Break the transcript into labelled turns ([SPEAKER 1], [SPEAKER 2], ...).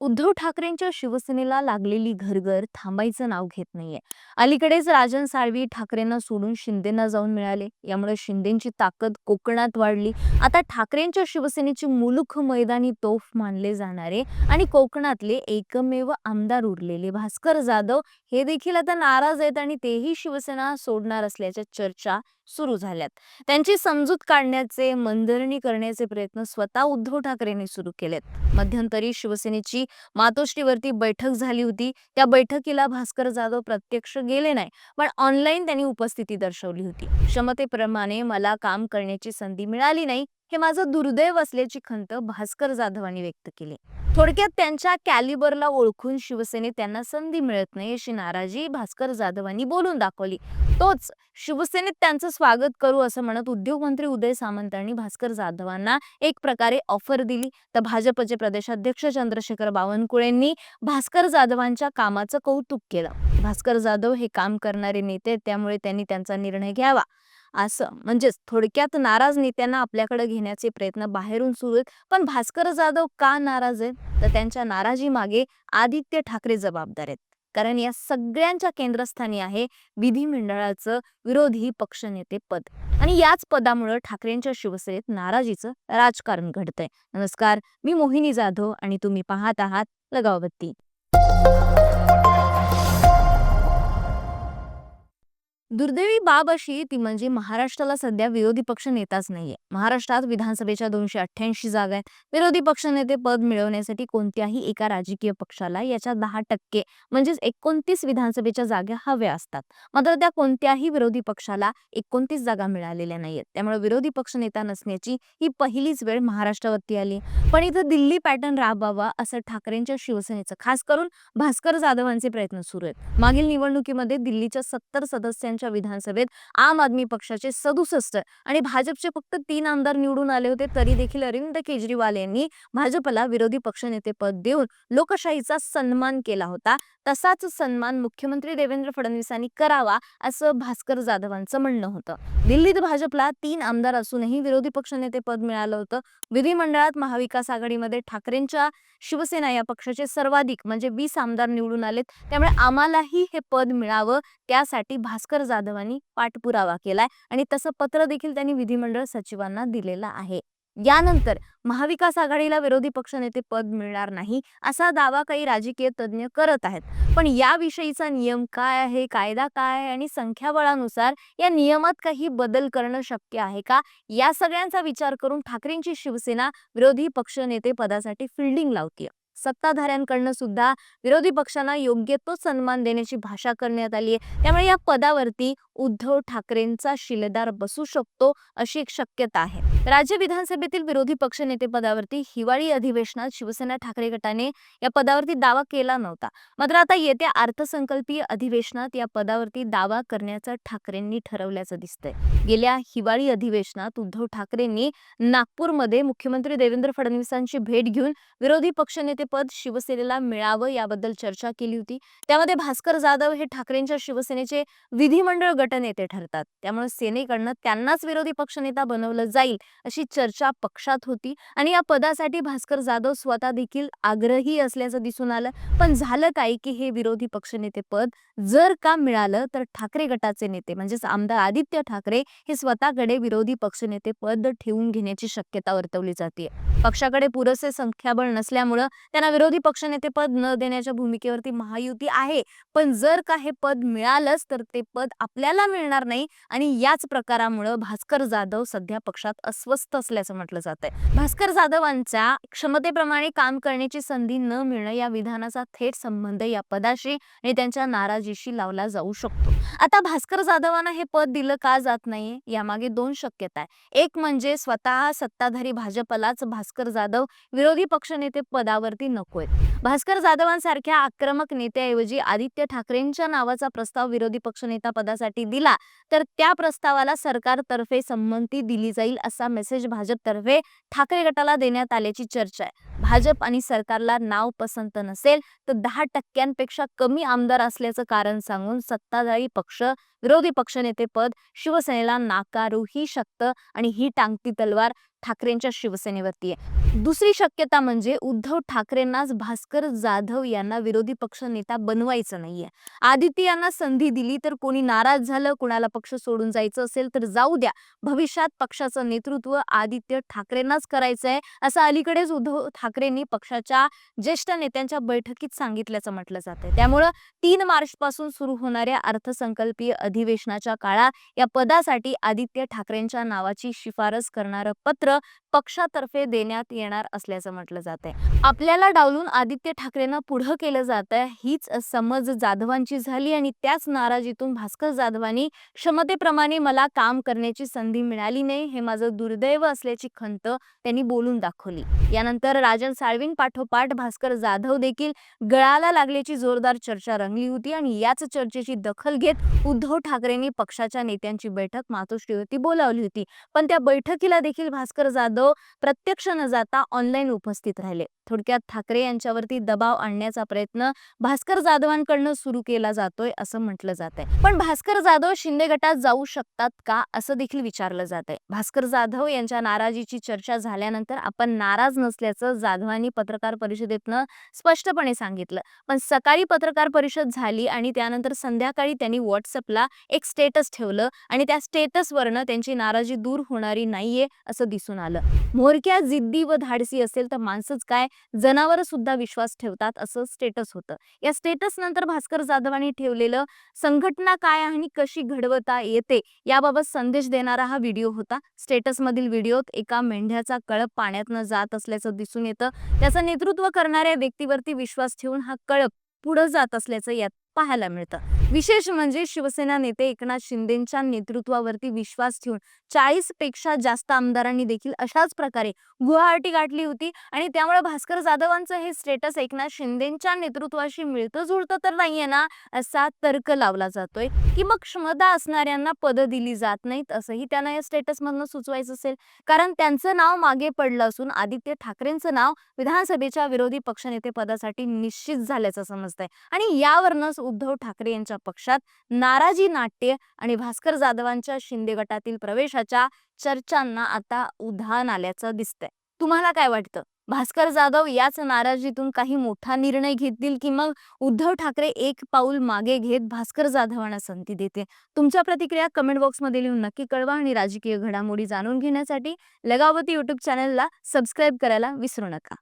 [SPEAKER 1] उद्धव ठाकरेंच्या शिवसेनेला लागलेली घरघर थांबायचं नाव घेत नाहीये. अलीकडेच राजन साळवी ठाकरेंना सोडून शिंदेना जाऊन मिळाले. यामुळे शिंदेची ताकद कोकणात वाढली. आता ठाकरेंच्या शिवसेनेची मुलुख मैदानी तोफ मानले जाणारे आणि कोकणातले एकमेव आमदार उरलेले भास्कर जाधव हे देखील आता नाराज आहेत आणि तेही शिवसेना सोडणार असल्याच्या चर्चा सुरू झाल्यात. त्यांची समजूत काढण्याचे मनधरणी करण्याचे प्रयत्न स्वतः उद्धव ठाकरेंनी सुरू केलेत. मध्यंतरी शिवसेनेची मातोश्रीवरती बैठक झाली होती. त्या बैठकीला भास्कर जाधव प्रत्यक्ष गेले नाही पण ऑनलाईन त्यांनी उपस्थिती दर्शवली होती. क्षमतेप्रमाणे मला काम करण्याची संधी मिळाली नाही हे माझं दुर्दैव असल्याची खंत भास्कर जाधवांनी व्यक्त केली. थोडक्यात त्यांच्या कॅलिबरला ओळखून शिवसेनेत त्यांना संधी मिळत नाही अशी नाराजी भास्कर जाधवांनी बोलून दाखवली. तोच शिवसेनेत त्यांचं स्वागत करू असं म्हणत उद्योगमंत्री उदय सामंतांनी भास्कर जाधवांना एक प्रकारे ऑफर दिली. तर भाजपचे प्रदेशाध्यक्ष चंद्रशेखर बावनकुळेंनी भास्कर जाधवांच्या कामाचं कौतुक केलं. भास्कर जाधव हे काम करणारे नेते त्यामुळे त्यांनी त्यांचा निर्णय घ्यावा. असं. म्हणजेच थोडक्यात नाराज नेत्यांना आपल्याकडे घेण्याचे प्रयत्न बाहेरून सुरू आहेत. पण भास्कर जाधव का नाराज आहेत? तर त्यांच्या नाराजी मागे आदित्य ठाकरे जबाबदार आहेत. कारण या सगळ्यांच्या केंद्रस्थानी आहे विधिमंडळाचं विरोधी पक्षनेते पद. आणि याच पदामुळे ठाकरेंच्या शिवसेनेत नाराजीचं राजकारण घडतंय. नमस्कार मी मोहिनी जाधव आणि तुम्ही पाहत आहात लगावबत्ती. दुर्दैवी बाब अशी ती म्हणजे महाराष्ट्राला सध्या विरोधी पक्ष नेताच नाहीये. महाराष्ट्रात विधानसभेच्या दोनशे अठ्ठ्याऐंशी जागा आहेत. विरोधी पक्षनेते पद मिळवण्यासाठी कोणत्याही एका राजकीय पक्षाला याच्या दहा टक्के म्हणजेच एकोणतीस विधानसभेच्या जागा हव्या असतात. मात्र त्या कोणत्याही विरोधी पक्षाला एकोणतीस जागा मिळालेल्या नाहीयेत. त्यामुळे विरोधी पक्ष नेता नसण्याची ही पहिलीच वेळ महाराष्ट्रावरती आली पण इथं दिल्ली पॅटर्न राबवावा असं ठाकरेंच्या शिवसेनेचं खास करून भास्कर जाधवांचे प्रयत्न सुरू आहेत. मागील निवडणुकीमध्ये दिल्लीच्या सत्तर सदस्यांच्या विधानसभेत आम आदमी पक्षाचे सदुसष्ट आणि भाजपचे फक्त तीन आमदार निवडून आले होते तरी देखील अरविंद केजरीवाल यांनी भाजपला विरोधी पक्षनेते पद देऊन लोकशाहीचा सन्मान केला होता. तसाच सन्मान मुख्यमंत्री देवेंद्र फडणवीसांनी करावा असं भास्कर जाधवांचं म्हणणं होतं. दिल्लीत भाजपला तीन आमदार असूनही विरोधी पक्षनेते पद मिळालं होतं. विधिमंडळात महाविकास आघाडीमध्ये ठाकरेंच्या शिवसेना या पक्षाचे सर्वाधिक म्हणजे वीस आमदार निवडून आलेत त्यामुळे आम्हालाही हे पद मिळावं त्यासाठी भास्कर जाधवांनी पाठपुरावा केलाय आणि तसं पत्र देखील त्यांनी विधिमंडळ सचिवांना दिलेलं आहे. यानंतर महाविकास आघाडीला विरोधी पक्षनेते पद मिळणार नाही असा दावा काही राजकीय तज्ज्ञ करत आहेत. पण याविषयीचा नियम काय आहे कायदा काय आहे आणि संख्याबळानुसार या नियमात काही बदल करणं शक्य आहे का? या सगळ्यांचा विचार करून ठाकरेंची शिवसेना विरोधी पक्षनेते पदासाठी फिल्डिंग लावतीय. सत्ताधाऱ्यांकडनं सुद्धा विरोधी पक्षांना योग्य तो सन्मान देण्याची भाषा करण्यात आली आहे. त्यामुळे या पदावरती उद्धव ठाकरेंचा शिलेदार बसू शकतो अशी एक शक्यता आहे. राज्य विधानसभेतील विरोधी पक्षनेतेपदावरती हिवाळी अधिवेशनात शिवसेना ठाकरे गटाने या पदावरती दावा केला नव्हता. मात्र आता येत्या अर्थसंकल्पीय अधिवेशनात या पदावरती दावा करण्याचं ठाकरेंनी ठरवल्याचं दिसतंय. गेल्या हिवाळी अधिवेशनात उद्धव ठाकरेंनी नागपूरमध्ये मुख्यमंत्री देवेंद्र फडणवीसांची भेट घेऊन विरोधी पक्षनेतेपद शिवसेनेला मिळावं याबद्दल चर्चा केली होती. त्यामध्ये भास्कर जाधव हे ठाकरेंच्या शिवसेनेचे विधिमंडळ गटनेते ठरतात. त्यामुळे सेनेकडनं त्यांनाच विरोधी पक्षनेता बनवलं जाईल अशी चर्चा पक्षात होती आणि या पदासाठी भास्कर जाधव स्वतः देखील आग्रही असल्याचं दिसून आलं. पण झालं काय की हे विरोधी पक्षनेते पद जर का मिळालं तर ठाकरे गटाचे नेते म्हणजेच आमदार आदित्य ठाकरे हे स्वतःकडे विरोधी पक्षनेते पद ठेवून घेण्याची शक्यता वर्तवली जाते पक्षाकडे पुरेसे संख्याबळ नसल्यामुळं त्यांना विरोधी पक्षनेते पद न देण्याच्या भूमिकेवरती महायुती आहे. पण जर का हे पद मिळालंच तर ते पद आपल्याला मिळणार नाही आणि याच प्रकारामुळं भास्कर जाधव सध्या पक्षात अस्वस्थ असल्याचं म्हटलं जात आहे भास्कर जाधवांच्या क्षमतेप्रमाणे काम करण्याची संधी न मिळणं या विधानाचा थेट संबंध या पदाशी आणि त्यांच्या नाराजीशी लावला जाऊ शकतो. आता भास्कर जाधवांना हे पद दिलं का जात नाहीये यामागे दोन शक्यता आहे एक म्हणजे स्वतः सत्ताधारी भाजपलाच भास्कर जाधव विरोधी पक्षनेते पदावरती नकोय. भास्कर जाधवांसारख्या आक्रमक नेत्याऐवजी आदित्य ठाकरेंच्या नावाचा प्रस्ताव विरोधी पक्षनेता पदासाठी दिला तर त्या प्रस्तावाला सरकारतर्फे संमती दिली जाईल असा मेसेज भाजपतर्फे ठाकरे गटाला देण्यात आल्याची चर्चा आहे. भाजप आणि सरकारला नाव पसंत नसेल तर दहा टक्क्यांपेक्षा कमी आमदार असल्याचं कारण सांगून सत्ताधारी पक्ष विरोधी पक्षनेते पद शिवसेनेला नाकारूही शकतं आणि ही टांगती तलवार ठाकरेंच्या शिवसेनेवरती आहे. दुसरी शक्यता म्हणजे उद्धव ठाकरेंनाच भास्कर जाधव यांना विरोधी पक्ष नेता बनवायचं नाहीये. आदित्य यांना संधी दिली तर कोणी नाराज झालं कुणाला पक्ष सोडून जायचं असेल तर जाऊ द्या. भविष्यात पक्षाचं नेतृत्व आदित्य ठाकरेंनाच करायचं आहे असं अलीकडेच उद्धव ठाकरेंनी पक्षाच्या ज्येष्ठ नेत्यांच्या बैठकीत सांगितल्याचं म्हटलं जातंय. त्यामुळं तीन मार्च पासून सुरू होणाऱ्या अर्थसंकल्पीय अधिवेशनाच्या काळात या पदासाठी आदित्य ठाकरेंच्या नावाची शिफारस करणारं पत्र पक्षातर्फे देण्यात येणार असल्याचं म्हटलं जात आहे आपल्याला डावलून आदित्य ठाकरेंना पुढं केलं जात आहे हीच समज जाधवांची झाली आणि त्याच नाराजीतून भास्कर जाधवांनी क्षमतेप्रमाणे मला काम करण्याची संधी मिळाली नाही हे माझं दुर्दैव असल्याची खंत त्यांनी बोलून दाखवली. यानंतर राजन साळवीन पाठोपाठ भास्कर जाधव देखील गळाला लागल्याची जोरदार चर्चा रंगली होती आणि याच चर्चेची दखल घेत उद्धव ठाकरेंनी पक्षाच्या नेत्यांची बैठक मातोश्रीवरती बोलावली होती. पण त्या बैठकीला देखील भास्कर जाधव प्रत्यक्ष न जाता ऑनलाईन उपस्थित राहिले. थोडक्यात ठाकरे यांच्यावरती दबाव आणण्याचा प्रयत्न भास्कर जाधवांकडनं सुरू केला जातोय असं म्हटलं जात आहे पण भास्कर जाधव शिंदे गटात जाऊ शकतात का असं देखील विचारलं जात आहे भास्कर जाधव यांच्या नाराजीची चर्चा झाल्यानंतर आपण नाराज नसल्याचं जाधवांनी पत्रकार परिषदेतनं स्पष्टपणे सांगितलं. पण सकाळी पत्रकार परिषद झाली आणि त्यानंतर संध्याकाळी त्यांनी व्हॉट्सअपला एक स्टेटस ठेवलं आणि त्या स्टेटसवरनं त्यांची नाराजी दूर होणारी नाहीये असं दिसून दिसून आलं. म्होरक्या जिद्दी व धाडसी असेल तर माणसंच काय? जनावर सुद्धा विश्वास ठेवतात असं स्टेटस होतं. या स्टेटस नंतर भास्कर जाधवांनी ठेवलेलं संघटना काय आणि कशी घडवता येते याबाबत संदेश देणारा हा व्हिडिओ होता. स्टेटस मधील व्हिडिओत एका मेंढ्याचा कळप पाण्यातनं जात असल्याचं दिसून येतं. त्याचं नेतृत्व करणाऱ्या व्यक्तीवरती विश्वास ठेवून हा कळप पुढे जात असल्याचं यात पाहायला मिळतं. विशेष म्हणजे शिवसेना नेते एकनाथ शिंदेच्या नेतृत्वावरती विश्वास ठेवून चाळीसपेक्षा जास्त आमदारांनी देखील अशाच प्रकारे गुवाहाटी गाठली होती आणि त्यामुळे भास्कर जाधवांचं हे स्टेटस एकनाथ शिंदेच्या नेतृत्वाशी मिळतं जुळतं तर नाहीये ना? असा तर्क लावला जातोय की मग क्षमता असणाऱ्यांना पदं दिली जात नाहीत असंही त्यांना या स्टेटस मधनं सुचवायचं असेल. कारण त्यांचं नाव मागे पडलं असून आदित्य ठाकरेंचं नाव विधानसभेच्या विरोधी पक्षनेते पदासाठी निश्चित झाल्याचं समजतंय. आणि यावरनच उद्धव ठाकरे यांच्या पक्षात नाराजी नाट्य आणि भास्कर जाधवांच्या शिंदे गटातील प्रवेशाच्या चर्चांना आता उधाण आल्याचं दिसतंय. तुम्हाला काय वाटतं? भास्कर जाधव याच नाराजीतून काही मोठा निर्णय घेतील की मग उद्धव ठाकरे एक पाऊल मागे घेत भास्कर जाधवांना संधी देते तुमच्या प्रतिक्रिया कमेंट बॉक्समध्ये लिहून नक्की कळवा आणि राजकीय घडामोडी जाणून घेण्यासाठी लगावती युट्यूब चॅनलला सबस्क्राईब करायला विसरू नका.